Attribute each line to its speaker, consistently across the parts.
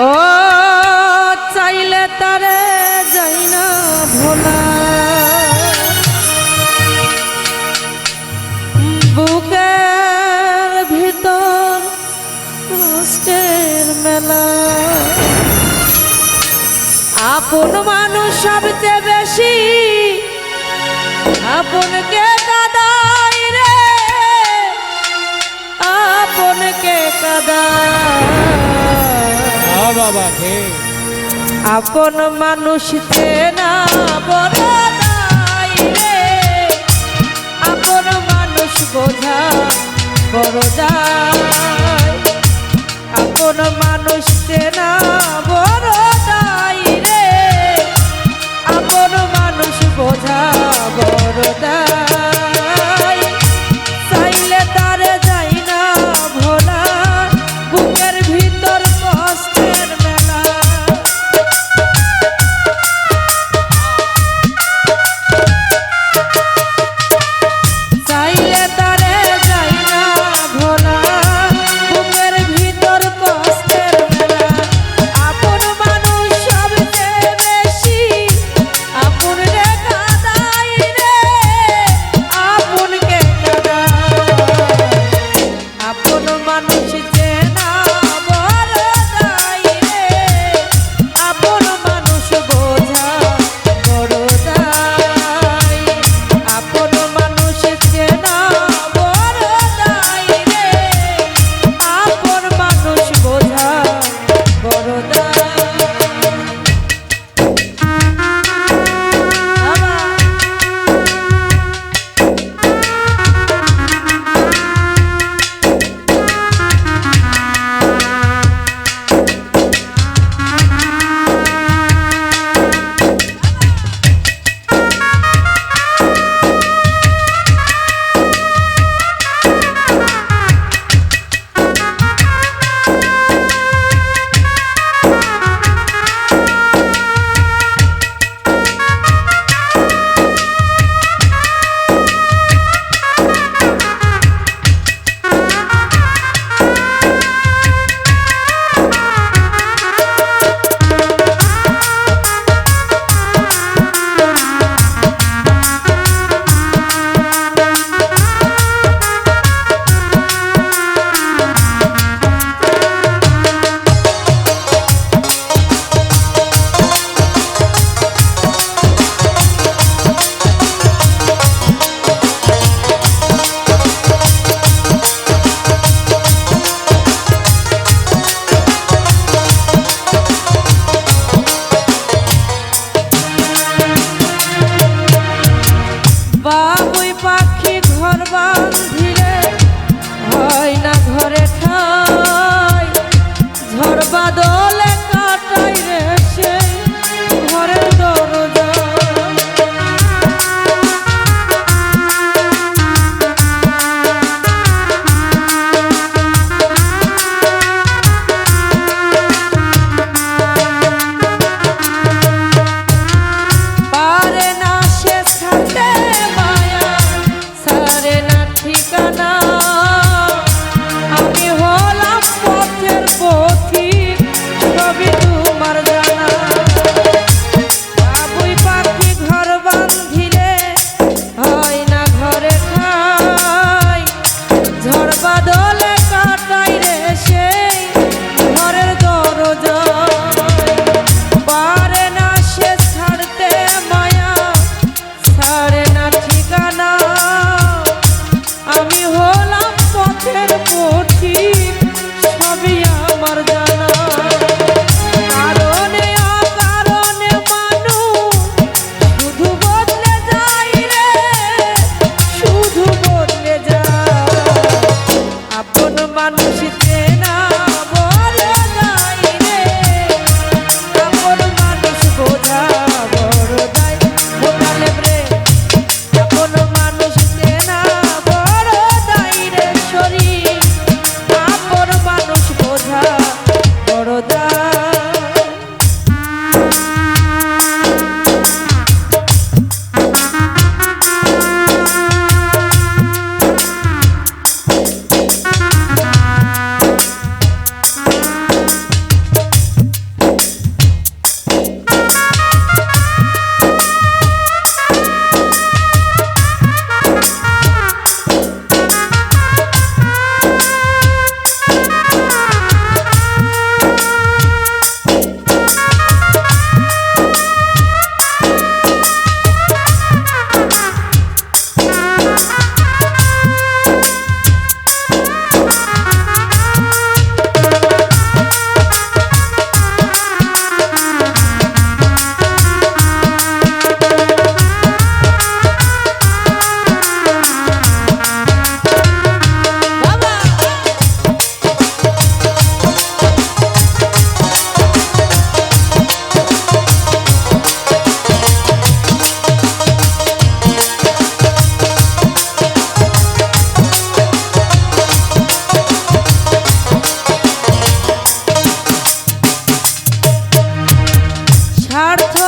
Speaker 1: ও, চাইলে তারে যাই না ভোলা। বুকের ভিতর কষ্টের মেলা। আপন মানুষ সবচেয়ে বেশি আপনকে কাদাই রে? আপনকে
Speaker 2: কাদা বাঘে
Speaker 1: আপন মানুষ না বলে আপন মানুষ বোঝা বড় যায়। আপন মানুষ না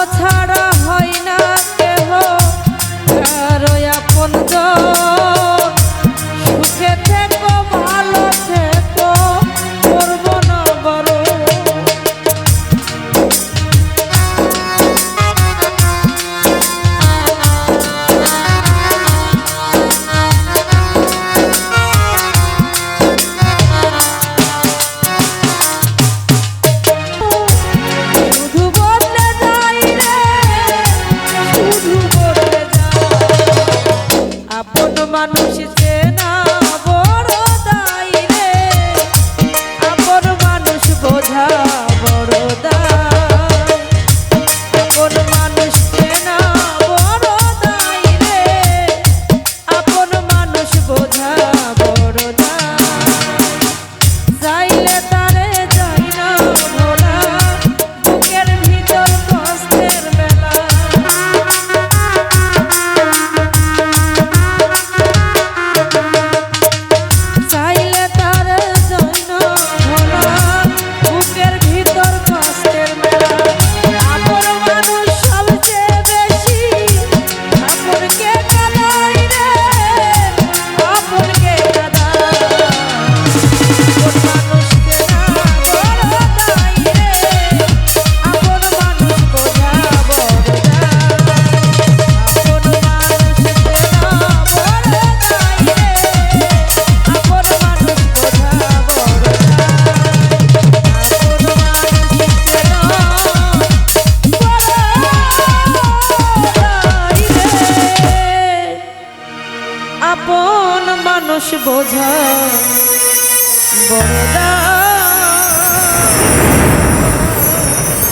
Speaker 1: কথা